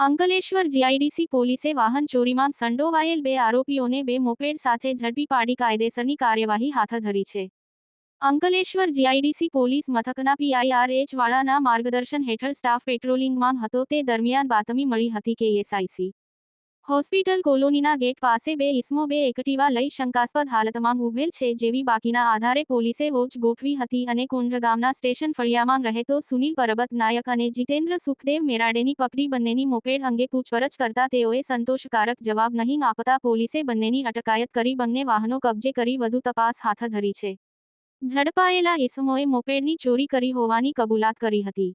Ankleshwar GIDC પોલીસે વાહન ચોરીમાં સંડોવાયેલ બે આરોપીઓને બે મોપેડ સાથે ઝડપી પાડી કાયદેસરની કાર્યવાહી હાથ ધરી છે. અંકલેશ્વર જીઆઈડીસી પોલીસ મથકના પીઆઈઆરએચ વાળાના માર્ગદર્શન હેઠળ સ્ટાફ પેટ્રોલિંગમાં હતો. તે દરમિયાન બાતમી મળી હતી કે એસઆઈસી હોસ્પિટલ કોલોનીના ગેટ પાસે બે ઇસમો બે એકટીવા લઈ શંકાસ્પદ હાલતમાં ઉભેલ છે જેવી બાકીના આધારે પોલીસે વોચ ગોઠવી હતી અને કુંડ ગામના સ્ટેશન ફળિયામાં રહેતો સુનિલ પરબત નાયક અને જીતેન્દ્ર સુખદેવ મેરાડેની પકડી બંનેની મોપેડ અંગે પૂછપરછ કરતા તેઓએ સંતોષકારક જવાબ નહીં આપતા પોલીસે બંનેની અટકાયત કરી બંને વાહનો કબજે કરી વધુ તપાસ હાથ ધરી છે. ઝડપાયેલા ઇસમોએ મોપેડની ચોરી કરી હોવાની કબૂલાત કરી હતી.